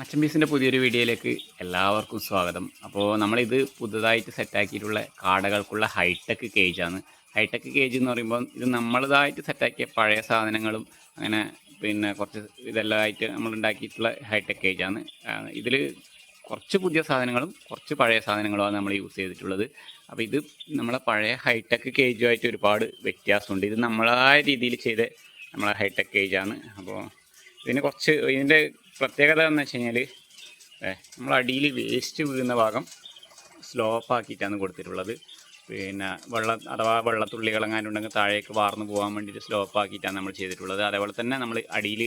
മച്ചമ്പീസിന്റെ പുതിയൊരു വീഡിയോയിലേക്ക് എല്ലാവർക്കും സ്വാഗതം. അപ്പോൾ നമ്മളിത് പുതുതായിട്ട് സെറ്റാക്കിയിട്ടുള്ള കാടകൾക്കുള്ള ഹൈടെക് കേജാണ്. ഹൈടെക് കേജ് എന്ന് പറയുമ്പോൾ ഇത് നമ്മളതായിട്ട് സെറ്റാക്കിയ പഴയ സാധനങ്ങളും അങ്ങനെ പിന്നെ കുറച്ച് ഇതെല്ലാം ആയിട്ട് നമ്മൾ ഉണ്ടാക്കിയിട്ടുള്ള ഹൈടെക് കേജാണ്. ഇതിൽ കുറച്ച് പുതിയ സാധനങ്ങളും കുറച്ച് പഴയ സാധനങ്ങളുമാണ് നമ്മൾ യൂസ് ചെയ്തിട്ടുള്ളത്. അപ്പോൾ ഇത് നമ്മളെ പഴയ ഹൈടെക് കേജുമായിട്ട് ഒരുപാട് വ്യത്യാസമുണ്ട്. ഇത് നമ്മളായ രീതിയിൽ ചെയ്ത നമ്മളെ ഹൈടെക് കേജാണ്. അപ്പോൾ ഇതിന് കുറച്ച് ഇതിന്റെ പ്രത്യേകത എന്ന് വെച്ച് കഴിഞ്ഞാൽ നമ്മൾ അടിയിൽ വേസ്റ്റ് വീഴുന്ന ഭാഗം സ്ലോപ്പ് ആക്കിയിട്ടാണ് കൊടുത്തിട്ടുള്ളത്. പിന്നെ വെള്ളം അഥവാ വെള്ളത്തുള്ളികളെങ്ങാനുണ്ടെങ്കിൽ താഴേക്ക് വാർന്നു പോകാൻ വേണ്ടിയിട്ട് സ്ലോപ്പ് ആക്കിയിട്ടാണ് നമ്മൾ ചെയ്തിട്ടുള്ളത്. അതേപോലെ തന്നെ നമ്മൾ അടിയിൽ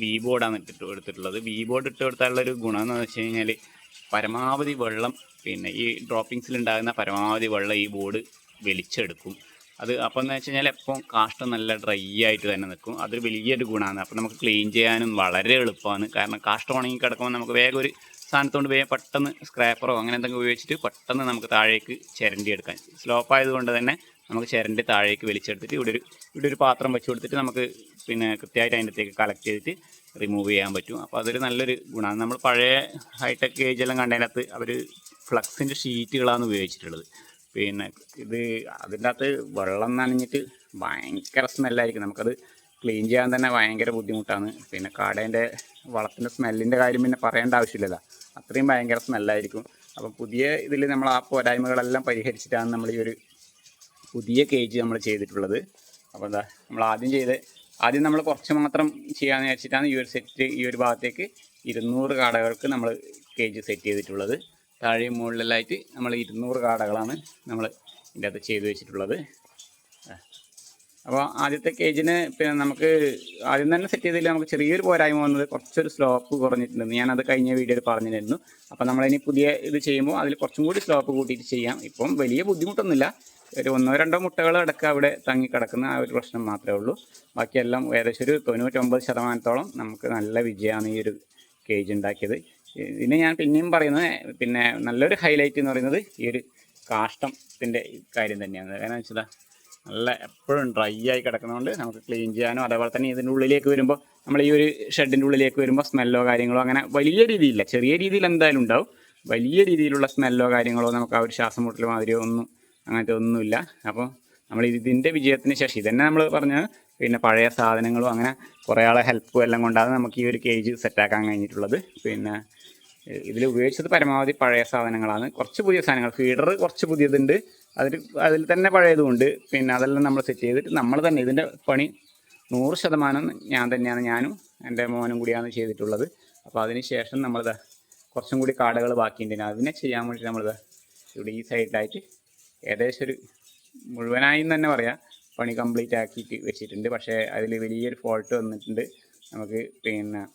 വി ബോർഡാണ് ഇട്ടിട്ട് എടുത്തിട്ടുള്ളത്. വി ബോർഡ് ഇട്ട് കൊടുത്താലുള്ള ഒരു ഗുണം എന്ന് വെച്ച് കഴിഞ്ഞാൽ പരമാവധി വെള്ളം പിന്നെ ഈ ഡ്രോപ്പിങ്സിൽ ഉണ്ടാകുന്ന പരമാവധി വെള്ളം ഈ ബോർഡ് വലിച്ചെടുക്കും. അത് അപ്പം എന്ന് വെച്ച് കഴിഞ്ഞാൽ എപ്പം കാഷ്ടം നല്ല ഡ്രൈ ആയിട്ട് തന്നെ നിൽക്കും. അതൊരു വലിയൊരു ഗുണമാണ് അപ്പം നമുക്ക് ക്ലീൻ ചെയ്യാനും വളരെ എളുപ്പമാണ്. കാരണം കാഷ്ടം ഉണങ്ങി കിടക്കുമ്പോൾ നമുക്ക് വേഗം ഒരു സാധനത്തോണ്ട് വേഗം പെട്ടെന്ന് സ്ക്രാപ്പറോ അങ്ങനെ എന്തെങ്കിലും ഉപയോഗിച്ചിട്ട് പെട്ടെന്ന് നമുക്ക് താഴേക്ക് ചിരണ്ടി എടുക്കാൻ സ്ലോപ്പ് ആയതുകൊണ്ട് തന്നെ നമുക്ക് ചിരണ്ടി താഴേക്ക് വലിച്ചെടുത്തിട്ട് ഇവിടെ ഒരു ഇവിടെ ഒരു പാത്രം വെച്ച് കൊടുത്തിട്ട് നമുക്ക് പിന്നെ കൃത്യമായിട്ട് അതിന്റെ അകത്തേക്ക് കളക്ട് ചെയ്തിട്ട് റിമൂവ് ചെയ്യാൻ പറ്റും. അപ്പോൾ അതൊരു നല്ലൊരു ഗുണമാണ് നമ്മൾ പഴയ ഹൈടെക് ഏജെല്ലാം കണ്ടതിനകത്ത് അവർ ഫ്ലക്സിന്റെ ഷീറ്റുകളാണ് ഉപയോഗിച്ചിട്ടുള്ളത്. പിന്നെ ഇത് അതിന്റെ അകത്ത് വെള്ളം നനഞ്ഞിട്ട് ഭയങ്കര സ്മെല്ലായിരിക്കും. നമുക്കത് ക്ലീൻ ചെയ്യാൻ തന്നെ ഭയങ്കര ബുദ്ധിമുട്ടാണ്. പിന്നെ കാടേന്റെ വളത്തിന്റെ സ്മെല്ലിന്റെ കാര്യം പിന്നെ പറയേണ്ട ആവശ്യമില്ലല്ലോ. അത്രയും ഭയങ്കര സ്മെല്ലായിരിക്കും. അപ്പം പുതിയ ഇതിൽ നമ്മൾ ആ പോരായ്മകളെല്ലാം പരിഹരിച്ചിട്ടാണ് നമ്മൾ ഈ ഒരു പുതിയ കേജ് നമ്മൾ ചെയ്തിട്ടുള്ളത്. അപ്പോൾ എന്താ നമ്മൾ ആദ്യം ചെയ്ത് ആദ്യം നമ്മൾ കുറച്ച് മാത്രം ചെയ്യാമെന്ന് വെച്ചിട്ടാണ് ഈ ഒരു സെറ്റ് ഈ ഒരു ഭാഗത്തേക്ക് ഇരുന്നൂറ് കാടകൾക്ക് നമ്മൾ കേജ് സെറ്റ് ചെയ്തിട്ടുള്ളത്. താഴെയും മുകളിലായിട്ട് നമ്മൾ ഇരുന്നൂറ് കാടകളാണ് നമ്മൾ ഇതിന്റെ അകത്ത് ചെയ്തു വെച്ചിട്ടുള്ളത്. അപ്പോൾ ആദ്യത്തെ കേജിന് പിന്നെ നമുക്ക് ആദ്യം തന്നെ സെറ്റ് ചെയ്തതിൽ നമുക്ക് ചെറിയൊരു പോരായ്മ വന്നത് കുറച്ചൊരു സ്ലോപ്പ് കുറഞ്ഞിട്ടുണ്ട്. ഞാനത് കഴിഞ്ഞ വീഡിയോയിൽ പറഞ്ഞിരുന്നു. അപ്പോൾ നമ്മളിനി പുതിയ ഇത് ചെയ്യുമ്പോൾ അതിൽ കുറച്ചും കൂടി സ്ലോപ്പ് കൂട്ടിയിട്ട് ചെയ്യാം. ഇപ്പം വലിയ ബുദ്ധിമുട്ടൊന്നുമില്ല. ഒരു ഒന്നോ രണ്ടോ മുട്ടകൾ അടക്കം അവിടെ തങ്ങി കിടക്കുന്ന ആ ഒരു പ്രശ്നം മാത്രമേ ഉള്ളൂ. ബാക്കിയെല്ലാം ഏകദേശം ഒരു തൊണ്ണൂറ്റൊമ്പത് ശതമാനത്തോളം നമുക്ക് നല്ല വിജയമാണ് ഈ ഒരു കേജ് ഉണ്ടാക്കിയത്. ഇതിന് ഞാൻ പിന്നെയും പറയുന്നത് പിന്നെ നല്ലൊരു ഹൈലൈറ്റ് എന്ന് പറയുന്നത് ഈ ഒരു കാഷ്ടത്തിന്റെ കാര്യം തന്നെയാണ്. കാരണം വെച്ചാൽ നല്ല എപ്പോഴും ഡ്രൈ ആയി കിടക്കുന്നതുകൊണ്ട് നമുക്ക് ക്ലീൻ ചെയ്യാനോ അതേപോലെ തന്നെ ഇതിന്റെ ഉള്ളിലേക്ക് വരുമ്പോൾ നമ്മൾ ഈ ഒരു ഷെഡിന്റെ ഉള്ളിലേക്ക് വരുമ്പോൾ സ്മെല്ലോ കാര്യങ്ങളോ അങ്ങനെ വലിയ രീതിയില്ല. ചെറിയ രീതിയിൽ എന്തായാലും ഉണ്ടാവും. വലിയ രീതിയിലുള്ള സ്മെല്ലോ കാര്യങ്ങളോ നമുക്ക് ആ ഒരു ശ്വാസം മുട്ടൽ മാതിരിയോ ഒന്നും അങ്ങനത്തെ ഒന്നുമില്ല. അപ്പോൾ നമ്മൾ ഇതിന്റെ വിജയത്തിന് ശേഷം ഇതന്നെ നമ്മൾ പറഞ്ഞ പിന്നെ പഴയ സാധനങ്ങളും അങ്ങനെ കുറേ ആളെ ഹെൽപ്പും എല്ലാം കൊണ്ടാണ് നമുക്ക് ഈ ഒരു കേജ് സെറ്റാക്കാൻ കഴിഞ്ഞിട്ടുള്ളത്. പിന്നെ ഇതിൽ ഉപയോഗിച്ചത് പരമാവധി പഴയ സാധനങ്ങളാണ്. കുറച്ച് പുതിയ സാധനങ്ങൾ. ഫീഡർ കുറച്ച് പുതിയതുണ്ട്. അതിൽ അതിൽ തന്നെ പഴയതുമുണ്ട്. പിന്നെ അതെല്ലാം നമ്മൾ സെറ്റ് ചെയ്തിട്ട് നമ്മൾ തന്നെ ഇതിന്റെ പണി നൂറ് ശതമാനം ഞാൻ തന്നെയാണ് ഞാനും എന്റെ മോനും കൂടിയാണ് ചെയ്തിട്ടുള്ളത്. അപ്പോൾ അതിന് ശേഷം നമ്മൾ കുറച്ചും കൂടി കാടകൾ ബാക്കിയുണ്ട്. അതിനെ ചെയ്യാൻ വേണ്ടി നമ്മളിത് ഇവിടെ ഈ സൈഡിലായിട്ട് ഏകദേശം ഒരു മുഴുവനായി തന്നെ പറയാം. പണി കംപ്ലീറ്റ് ആക്കിയിട്ട് വെച്ചിട്ടുണ്ട്. പക്ഷേ അതിൽ വലിയൊരു ഫോൾട്ട് വന്നിട്ടുണ്ട്. നമുക്ക് പിന്നെ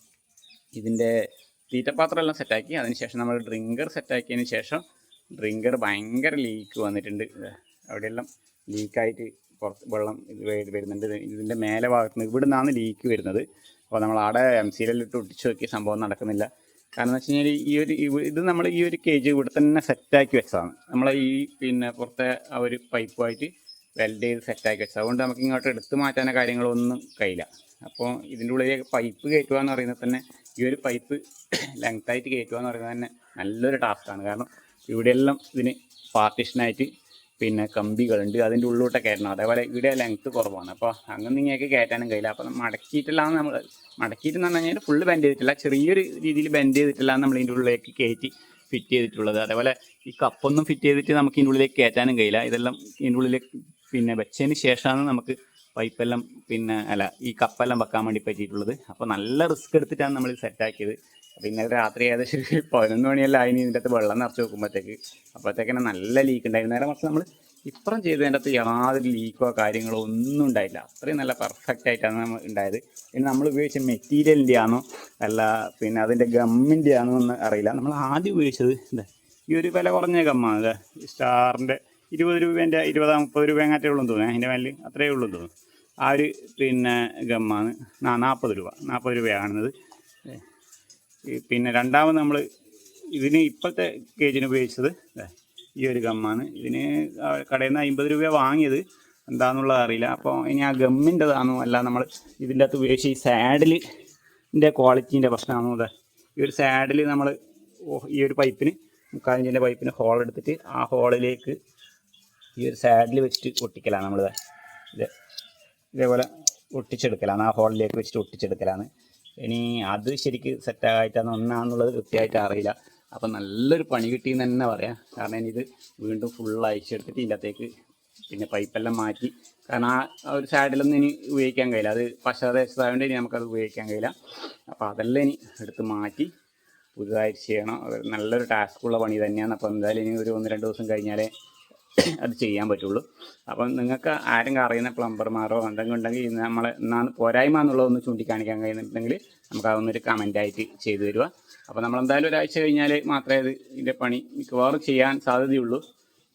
ഇതിന്റെ തീറ്റപ്പാത്രമെല്ലാം സെറ്റാക്കി അതിനുശേഷം നമ്മൾ ഡ്രിങ്കർ സെറ്റാക്കിയതിന് ശേഷം ഡ്രിങ്കർ ഭയങ്കര ലീക്ക് വന്നിട്ടുണ്ട്. അവിടെയെല്ലാം ലീക്കായിട്ട് പുറത്ത് വെള്ളം ഇത് വരുന്നുണ്ട്. ഇത് ഇതിന്റെ മേലെ ഭാഗത്ത് നിന്ന് ഇവിടെ നിന്നാണ് ലീക്ക് വരുന്നത്. അപ്പോൾ നമ്മൾ അവിടെ എം സിയിലിട്ട് ഒട്ടിച്ച് നോക്കിയ സംഭവം നടക്കുന്നില്ല. കാരണം എന്ന് വെച്ച് കഴിഞ്ഞാൽ ഈ ഒരു ഇത് നമ്മൾ ഈ ഒരു കേജ് ഇവിടെ തന്നെ സെറ്റാക്കി വെച്ചതാണ്. നമ്മൾ ഈ പിന്നെ പുറത്തെ ആ ഒരു പൈപ്പുമായിട്ട് വെൽഡ് ചെയ്ത് സെറ്റാക്കി വെച്ചത് അതുകൊണ്ട് നമുക്ക് ഇങ്ങോട്ട് എടുത്തു മാറ്റാനോ കാര്യങ്ങളൊന്നും കഴിയില്ല. അപ്പോൾ ഇതിന്റെ ഉള്ളിലേക്ക് പൈപ്പ് കയറ്റുക എന്ന് പറയുന്നത് തന്നെ ഈ ഒരു പൈപ്പ് ലെങ്തായിട്ട് കയറ്റുക എന്ന് പറയുന്നത് തന്നെ നല്ലൊരു ടാസ്ക്കാണ് കാരണം ഇവിടെയെല്ലാം ഇതിന് പാർട്ടീഷനായിട്ട് പിന്നെ കമ്പികളുണ്ട് അതിന്റെ ഉള്ളിലോട്ട് കയറ്റണം. അതേപോലെ ഇവിടെ ലെങ്ത്ത് കുറവാണ്. അപ്പോൾ അങ്ങനെ ഇങ്ങനെയൊക്കെ കയറ്റാനും കഴിയില്ല. അപ്പോൾ മടക്കിയിട്ടില്ലാന്ന് നമ്മൾ മടക്കിയിട്ടെന്ന് പറഞ്ഞു കഴിഞ്ഞാൽ ഫുള്ള് ബെൻഡ് ചെയ്തിട്ടില്ല. ചെറിയൊരു രീതിയിൽ ബെൻഡ് ചെയ്തിട്ടില്ല നമ്മൾ ഇതിന്റെ ഉള്ളിലേക്ക് കയറ്റി ഫിറ്റ് ചെയ്തിട്ടുള്ളത്. അതേപോലെ ഈ കപ്പൊന്നും ഫിറ്റ് ചെയ്തിട്ട് നമുക്ക് ഇതിന്റെ ഉള്ളിലേക്ക് കയറ്റാനും കഴിയില്ല. ഇതെല്ലാം ഇതിന്റെ ഉള്ളിലേക്ക് പിന്നെ വെച്ചതിന് ശേഷമാണ് നമുക്ക് പൈപ്പെല്ലാം പിന്നെ അല്ല ഈ കപ്പെല്ലാം വെക്കാൻ വേണ്ടി പറ്റിയിട്ടുള്ളത്. അപ്പോൾ നല്ല റിസ്ക് എടുത്തിട്ടാണ് നമ്മൾ സെറ്റാക്കിയത് അപ്പോൾ ഇന്നലെ രാത്രി ഏകദേശം പതിനൊന്ന് മണിയെല്ലാം അതിന് ഇതിന്റെ അകത്ത് വെള്ളം നിറച്ച് വെക്കുമ്പോഴത്തേക്ക്. അപ്പോഴത്തേക്കിനെ നല്ല ലീക്ക് ഉണ്ടായിരുന്നു നേരെ മറിച്ച് നമ്മൾ ഇപ്പുറം ചെയ്തതിന്റെ അകത്ത് യാതൊരു ലീക്കോ കാര്യങ്ങളോ ഒന്നും ഉണ്ടായില്ല. അത്രയും നല്ല പെർഫെക്റ്റ് ആയിട്ടാണ് നമ്മൾ ഉണ്ടായത്. പിന്നെ നമ്മൾ ഉപയോഗിച്ച മെറ്റീരിയലിന്റെ ആണോ അല്ല പിന്നെ അതിന്റെ ഗമ്മിന്റെ ആണോ എന്ന് അറിയില്ല. നമ്മൾ ആദ്യം ഉപയോഗിച്ചത് എന്താ ഈ ഒരു വില കുറഞ്ഞ ഗമ്മാണ് സ്റ്റാറിന്റെ ഇരുപത് രൂപേന്റെ ഇരുപതാം മുപ്പത് രൂപ അങ്ങനത്തെ ഉള്ളൂ തോന്നുന്നു. അതിന്റെ മേലിൽ അത്രയേ ഉള്ളൂ തോന്നുന്നു. ആ ഒരു പിന്നെ ഗമ്മാണ്. നാൽപ്പത് രൂപ. നാൽപ്പത് രൂപയാണത് പിന്നെ രണ്ടാമത് നമ്മൾ ഇതിന് ഇപ്പോഴത്തെ കേജിന് ഉപയോഗിച്ചത് ഈ ഒരു ഗമ്മാണ്. ഇതിന് കടയിൽ നിന്ന് അമ്പത് രൂപ വാങ്ങിയത്. എന്താണെന്നുള്ളത് അറിയില്ല. അപ്പോൾ ഇനി ആ ഗമ്മിന്റെതാണോ? അല്ല നമ്മൾ ഇതിന്റെ അകത്ത് ഉപയോഗിച്ച് ഈ സാഡിലിന്റെ ക്വാളിറ്റീന്റെ പ്രശ്നമാണോ? അതെ ഈ ഒരു സാഡിൽ നമ്മൾ ഈ ഒരു പൈപ്പിന് മുക്കാലിഞ്ചിന്റെ പൈപ്പിന് ഹോൾ എടുത്തിട്ട് ആ ഹോളിലേക്ക് ഈ ഒരു സാഡിൽ വെച്ചിട്ട് ഒട്ടിക്കലാണ് നമ്മൾ ഇത് ഇതേപോലെ ഒട്ടിച്ചെടുക്കലാണ്. ആ ഹോളിലേക്ക് വെച്ചിട്ട് ഒട്ടിച്ചെടുക്കലാണ്. ഇനി അത് ശരിക്ക് സെറ്റായിട്ടാണ് ഒന്നാന്നുള്ളത് കൃത്യമായിട്ട് അറിയില്ല. അപ്പം നല്ലൊരു പണി കിട്ടിയെന്ന് തന്നെ പറയാം. കാരണം ഇനി ഇത് വീണ്ടും ഫുൾ അയച്ചെടുത്തിട്ട് ഇതിന്റകത്തേക്ക് പിന്നെ പൈപ്പെല്ലാം മാറ്റി. കാരണം ആ ഒരു സൈഡിലൊന്നും ഇനി ഉപയോഗിക്കാൻ കഴിയില്ല. അത് പശ്ചാത്തലമായതുകൊണ്ട് ഇനി നമുക്കത് ഉപയോഗിക്കാൻ കഴിയില്ല. അപ്പോൾ അതെല്ലാം ഇനി എടുത്ത് മാറ്റി പുതുതായിട്ട് ചെയ്യണം. നല്ലൊരു നല്ലൊരു ടാസ്ക്കുള്ള പണി തന്നെയാണ്. അപ്പോൾ എന്തായാലും ഇനി ഒരു ഒന്ന് രണ്ട് ദിവസം കഴിഞ്ഞാലേ അത് ചെയ്യാൻ പറ്റുള്ളൂ. അപ്പം നിങ്ങൾക്ക് ആരെങ്കിലും അറിയുന്ന പ്ലംബർമാരോ എന്തെങ്കിലും ഉണ്ടെങ്കിൽ നമ്മൾ എന്നാണ് പോരായ്മ എന്നുള്ളതൊന്ന് ചൂണ്ടിക്കാണിക്കാൻ കഴിയുന്നുണ്ടെങ്കിൽ നമുക്ക് അതൊന്നൊരു കമന്റായിട്ട് ചെയ്തു തരിക. അപ്പോൾ നമ്മൾ എന്തായാലും ഒരാഴ്ച കഴിഞ്ഞാൽ മാത്രമേ ഇത് ഇതിന്റെ പണി മിക്കവാറും ചെയ്യാൻ സാധ്യതയുള്ളൂ.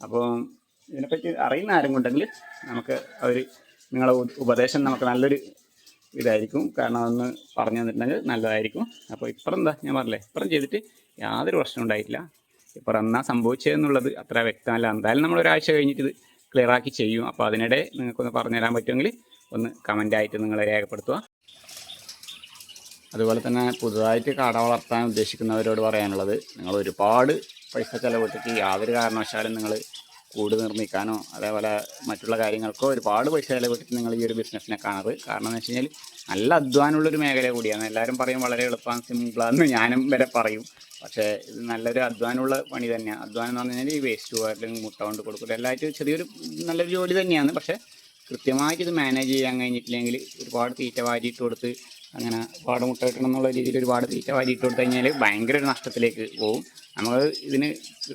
അപ്പോൾ ഇതിനെപ്പറ്റി അറിയുന്ന ആരും ഉണ്ടെങ്കിൽ നമുക്ക് അവർ നിങ്ങളുടെ ഉപദേശം നമുക്ക് നല്ലൊരു ഇതായിരിക്കും. കാരണം അതൊന്ന് പറഞ്ഞു തന്നിട്ടുണ്ടെങ്കിൽ നല്ലതായിരിക്കും. അപ്പോൾ ഇപ്പുറം എന്താ ഞാൻ പറഞ്ഞില്ലേ? ഇപ്പുറം ചെയ്തിട്ട് യാതൊരു പ്രശ്നം ഉണ്ടായിട്ടില്ല. ഇപ്പോൾ എന്നാ സംഭവിച്ചതെന്നുള്ളത് അത്ര വ്യക്തമല്ല. എന്തായാലും നമ്മൾ ഒരാഴ്ച കഴിഞ്ഞിട്ട് ക്ലിയർ ആക്കി ചെയ്യും. അപ്പോൾ അതിനിടെ നിങ്ങൾക്കൊന്ന് പറഞ്ഞു തരാൻ പറ്റുമെങ്കിൽ ഒന്ന് കമന്റ് ആയിട്ട് നിങ്ങൾ രേഖപ്പെടുത്തുക. അതുപോലെ തന്നെ പുതുതായിട്ട് കാട വളർത്താൻ ഉദ്ദേശിക്കുന്നവരോട് പറയാനുള്ളത് നിങ്ങൾ ഒരുപാട് പൈസ ചിലവിട്ടിട്ട് യാതൊരു കാരണവശാലും നിങ്ങൾ കൂട് നിർമ്മിക്കാനോ അതേപോലെ മറ്റുള്ള കാര്യങ്ങൾക്കോ ഒരുപാട് പൈസ ചിലവിട്ടിട്ട് നിങ്ങൾ ഈ ഒരു ബിസിനസ്സിനെ കാണരുത് കാരണം എന്ന് വെച്ച് കഴിഞ്ഞാൽ നല്ല അധ്വാനമുള്ളൊരു മേഖല കൂടിയാണ്. എല്ലാവരും പറയും വളരെ എളുപ്പമാണ് സിമ്പിളാന്ന് ഞാനും വരെ പറയും. പക്ഷേ ഇത് നല്ലൊരു അധ്വാനമുള്ള പണി തന്നെയാണ് അധ്വാനം എന്ന് പറഞ്ഞു കഴിഞ്ഞാൽ ഈ വേസ്റ്റ് അല്ലെങ്കിൽ മുട്ട കൊണ്ട് കൊടുക്കുക എല്ലായിട്ടും ചെറിയൊരു നല്ലൊരു ജോലി തന്നെയാണ്. പക്ഷേ കൃത്യമായിട്ട് ഇത് മാനേജ് ചെയ്യാൻ കഴിഞ്ഞിട്ടില്ലെങ്കിൽ ഒരുപാട് തീറ്റ വാരിയിട്ട് കൊടുത്ത് അങ്ങനെ ഒരുപാട് മുട്ട കിട്ടണം എന്നുള്ള രീതിയിൽ ഒരുപാട് തീറ്റ വാരിയിട്ട് കൊടുത്തു കഴിഞ്ഞാൽ ഭയങ്കര ഒരു നഷ്ടത്തിലേക്ക് പോകും നമ്മൾ ഇതിന്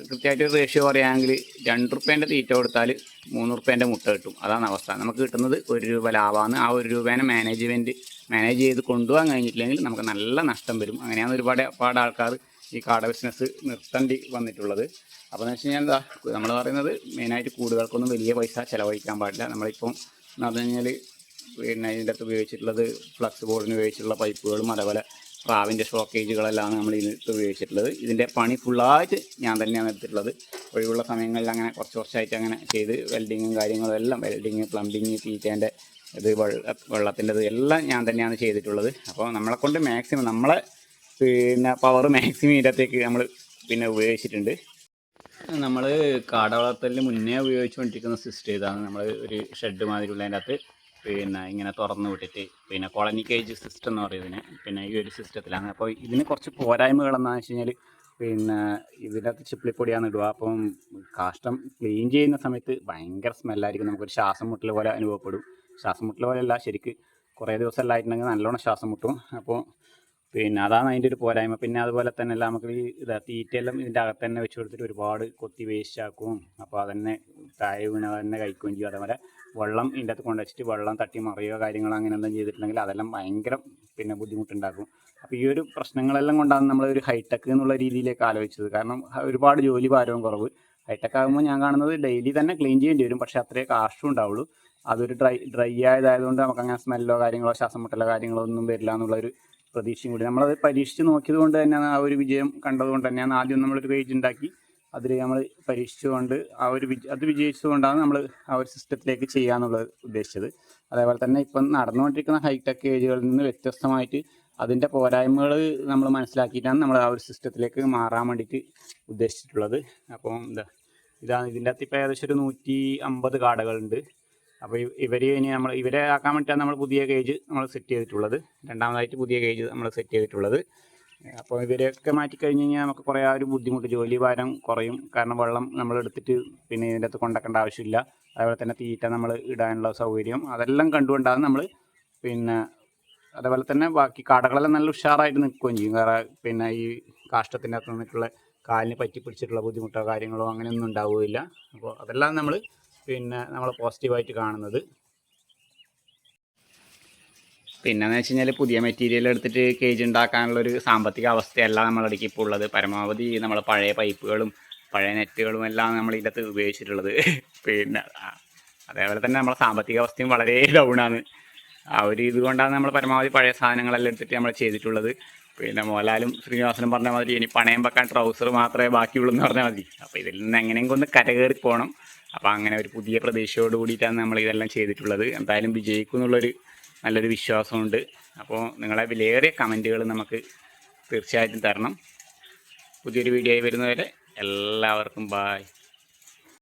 കൃത്യമായിട്ട് റേഷ്യോ പറയുകയാണെങ്കിൽ രണ്ട് റുപ്യേന്റെ തീറ്റ കൊടുത്താൽ മൂന്ന് റുപ്യേന്റെ മുട്ട കിട്ടും. അതാണ് അവസ്ഥ. നമുക്ക് കിട്ടുന്നത് ഒരു രൂപ ലാഭമാണ്. ആ ഒരു രൂപേനെ മാനേജ്മെന്റ് മാനേജ് ചെയ്ത് കൊണ്ടുപോകാൻ കഴിഞ്ഞിട്ടില്ലെങ്കിൽ നമുക്ക് നല്ല നഷ്ടം വരും. അങ്ങനെയാണ് ഒരുപാട് ഒരുപാട് ആൾക്കാർ ഈ കാട ബിസിനസ് നിർത്തേണ്ടി വന്നിട്ടുള്ളത്. അപ്പോൾ എന്ന് വെച്ച് കഴിഞ്ഞാൽ നമ്മൾ പറയുന്നത് മെയിനായിട്ട് കൂടുകൾക്കൊന്നും വലിയ പൈസ ചിലവഴിക്കാൻ പാടില്ല. നമ്മളിപ്പം എന്ന് പറഞ്ഞു കഴിഞ്ഞാൽ പിന്നെ ഇതിന്റെ അകത്ത് ഉപയോഗിച്ചിട്ടുള്ളത് ഫ്ലക്സ് ബോർഡിന് ഉപയോഗിച്ചിട്ടുള്ള പൈപ്പുകളും അതേപോലെ പ്രാവിന്റെ ഷോക്കേജുകളെല്ലാം നമ്മൾ ഇതിനകത്ത് ഉപയോഗിച്ചിട്ടുള്ളത്. ഇതിന്റെ പണി ഫുള്ളായിട്ട് ഞാൻ തന്നെയാണ് എടുത്തിട്ടുള്ളത്. ഒഴിവുള്ള സമയങ്ങളിൽ അങ്ങനെ കുറച്ച് കുറച്ചായിട്ട് അങ്ങനെ ചെയ്ത് വെൽഡിങ്ങും കാര്യങ്ങളും എല്ലാം വെൽഡിങ് പ്ലംബിങ് തീറ്റേന്റെ ഇത് വെള്ള വെള്ളത്തിന്റെത് എല്ലാം ഞാൻ തന്നെയാണ് ചെയ്തിട്ടുള്ളത്. അപ്പോൾ നമ്മളെ കൊണ്ട് മാക്സിമം നമ്മളെ പിന്നെ പവർ മാക്സിമം ഇതിനകത്തേക്ക് നമ്മൾ പിന്നെ ഉപയോഗിച്ചിട്ടുണ്ട്. നമ്മൾ കാട വളർത്തലിന് മുന്നേ ഉപയോഗിച്ചുകൊണ്ടിരിക്കുന്ന സിസ്റ്റം ഇതാണ്. നമ്മൾ ഒരു ഷെഡ് മാതിരിയുള്ളതിന്റെ അകത്ത് പിന്നെ ഇങ്ങനെ തുറന്നു വിട്ടിട്ട് പിന്നെ കോളനി കേജ് സിസ്റ്റം എന്ന് പറയുന്നതിന് പിന്നെ ഈ ഒരു സിസ്റ്റത്തിലാണ് അപ്പോൾ ഇതിന് കുറച്ച് പോരായ്മകളെന്ന് വെച്ച് കഴിഞ്ഞാൽ പിന്നെ ഇതിനകത്ത് ചിപ്പിളിപ്പൊടിയാണ് ഇടുക. അപ്പം കാഷ്ടം ക്ലീൻ ചെയ്യുന്ന സമയത്ത് ഭയങ്കര സ്മെല്ലായിരിക്കും നമുക്കൊരു ശ്വാസം മുട്ടൽ പോലെ അനുഭവപ്പെടും. ശ്വാസം മുട്ടൽ പോലെയല്ല ശരിക്ക് കുറേ ദിവസം എല്ലാം ആയിട്ടുണ്ടെങ്കിൽ നല്ലോണം ശ്വാസം മുട്ടും അപ്പോൾ പിന്നെ അതാണ് അതിന്റെ ഒരു പോരായ്മ. പിന്നെ അതുപോലെ തന്നെ എല്ലാം നമുക്ക് ഈ ഇതാ തീറ്റയെല്ലാം ഇതിന്റെ അകത്ത് തന്നെ വെച്ച് കൊടുത്തിട്ട് ഒരുപാട് കൊത്തി വേസ്റ്റ് ആക്കും. അപ്പോൾ അതന്നെ താഴെ വീണ തന്നെ കഴിക്കുകയും ചെയ്യും. അതേപോലെ വെള്ളം ഇതിന്റെ അകത്ത് കൊണ്ടുവച്ചിട്ട് വെള്ളം തട്ടി മറിയോ കാര്യങ്ങളോ അങ്ങനെ എന്തെങ്കിലും ചെയ്തിട്ടുണ്ടെങ്കിൽ അതെല്ലാം ഭയങ്കര പിന്നെ ബുദ്ധിമുട്ടുണ്ടാക്കും. അപ്പോൾ ഈ ഒരു പ്രശ്നങ്ങളെല്ലാം കൊണ്ടാണ് നമ്മൾ ഒരു ഹൈടെക് എന്നുള്ള രീതിയിലേക്ക് ആലോചിച്ചത്. കാരണം ഒരുപാട് ജോലി ഭാരവും കുറവ്. ഹൈടെക് ആകുമ്പോൾ ഞാൻ കാണുന്നത് ഡെയിലി തന്നെ ക്ലീൻ ചെയ്യേണ്ടി വരും. പക്ഷേ അത്രേ കാശും ഉണ്ടാവുള്ളൂ. അതൊരു ഡ്രൈ ഡ്രൈ ആയതായതുകൊണ്ട് നമുക്ക് അങ്ങനെ സ്മെല്ലോ കാര്യങ്ങളോ ശ്വാസം മുട്ടലോ കാര്യങ്ങളോ ഒന്നും വരില്ല എന്നുള്ളൊരു പ്രതീക്ഷയും കൂടി. നമ്മളത് പരീക്ഷിച്ച് നോക്കിയത് കൊണ്ട് തന്നെയാണ് ആ ഒരു വിജയം കണ്ടതുകൊണ്ട് തന്നെയാണ് ആദ്യം നമ്മളൊരു പേജ് ഉണ്ടാക്കി. അതിൽ നമ്മൾ പരീക്ഷിച്ചുകൊണ്ട് ആ ഒരു വിജ അത് വിജയിച്ചതുകൊണ്ടാണ് നമ്മൾ ആ ഒരു സിസ്റ്റത്തിലേക്ക് ചെയ്യാന്നുള്ളത് ഉദ്ദേശിച്ചത്. അതേപോലെ തന്നെ ഇപ്പം നടന്നുകൊണ്ടിരിക്കുന്ന ഹൈടെക് ഏജുകളിൽ നിന്ന് വ്യത്യസ്തമായിട്ട് അതിന്റെ പോരായ്മകൾ നമ്മൾ മനസ്സിലാക്കിയിട്ടാണ് നമ്മൾ ആ ഒരു സിസ്റ്റത്തിലേക്ക് മാറാൻ വേണ്ടിയിട്ട് ഉദ്ദേശിച്ചിട്ടുള്ളത്. അപ്പം എന്താ ഇതാണ് ഇതിന്റെ അകത്ത് ഇപ്പോൾ ഏകദേശം ഒരു നൂറ്റി അമ്പത് കാടകളുണ്ട് അപ്പോൾ ഇവർ ഇനി നമ്മൾ ഇവരെ ആക്കാൻ വേണ്ടിയിട്ടാണ് നമ്മൾ പുതിയ കേജ് നമ്മൾ സെറ്റ് ചെയ്തിട്ടുള്ളത്. രണ്ടാമതായിട്ട് പുതിയ കേജ് നമ്മൾ സെറ്റ് ചെയ്തിട്ടുള്ളത്. അപ്പോൾ ഇവരെയൊക്കെ മാറ്റി കഴിഞ്ഞ് കഴിഞ്ഞാൽ നമുക്ക് കുറേ ആ ഒരു ബുദ്ധിമുട്ട് ജോലി ഭാരം കുറയും. കാരണം വെള്ളം നമ്മൾ എടുത്തിട്ട് പിന്നെ ഇതിന്റെ അകത്ത് കൊണ്ടാക്കേണ്ട ആവശ്യമില്ല. അതേപോലെ തന്നെ തീറ്റ നമ്മൾ ഇടാനുള്ള സൗകര്യം അതെല്ലാം കണ്ടുകൊണ്ടാണ് നമ്മൾ പിന്നെ അതേപോലെ തന്നെ ബാക്കി കടകളെല്ലാം നല്ല ഉഷാറായിട്ട് നിൽക്കുകയും ചെയ്യും. കാരണം പിന്നെ ഈ കാഷ്ടത്തിന്റെ അകത്ത് നിന്നിട്ടുള്ള കാലിന് പറ്റി പിടിച്ചിട്ടുള്ള ബുദ്ധിമുട്ടോ കാര്യങ്ങളോ അങ്ങനെയൊന്നും ഉണ്ടാവുകയില്ല. അപ്പോൾ അതെല്ലാം നമ്മൾ പിന്നെ നമ്മൾ പോസിറ്റീവായിട്ട് കാണുന്നത്. പിന്നെന്ന് വെച്ച് കഴിഞ്ഞാൽ പുതിയ മെറ്റീരിയൽ എടുത്തിട്ട് കേജ് ഉണ്ടാക്കാനുള്ള ഒരു സാമ്പത്തിക അവസ്ഥയല്ല നമ്മളിടയ്ക്ക് ഇപ്പോൾ ഉള്ളത്. പരമാവധി നമ്മൾ പഴയ പൈപ്പുകളും പഴയ നെറ്റുകളും എല്ലാം നമ്മൾ ഇതിന്റെ അകത്ത് ഉപയോഗിച്ചിട്ടുള്ളത്. പിന്നെ അതേപോലെ തന്നെ നമ്മളെ സാമ്പത്തിക അവസ്ഥയും വളരെ ഡൗണാണ് ആ ഒരു ഇതുകൊണ്ടാണ് നമ്മൾ പരമാവധി പഴയ സാധനങ്ങളെല്ലാം എടുത്തിട്ട് നമ്മൾ ചെയ്തിട്ടുള്ളത്. പിന്നെ മോഹൻലാലും ശ്രീനിവാസനും പറഞ്ഞ മാതിരി ഇനി പണയം വെക്കാൻ ട്രൗസർ മാത്രമേ ബാക്കിയുള്ളൂ എന്ന് പറഞ്ഞാൽ മതി. അപ്പോൾ ഇതിൽ നിന്ന് എങ്ങനെയെങ്കിലും ഒന്ന് കരകയറി പോകണം അപ്പോൾ അങ്ങനെ ഒരു പുതിയ പ്രതീക്ഷയോട് കൂടിയിട്ടാണ് നമ്മൾ ഇതെല്ലാം ചെയ്തിട്ടുള്ളത്. എന്തായാലും വിജയിക്കും എന്നുള്ളൊരു നല്ലൊരു വിശ്വാസമുണ്ട്. അപ്പോൾ നിങ്ങളെ വിലയേറിയ കമന്റുകൾ നമുക്ക് തീർച്ചയായിട്ടും തരണം. പുതിയൊരു വീഡിയോ ആയി വരുന്നവരെ എല്ലാവർക്കും ബായ്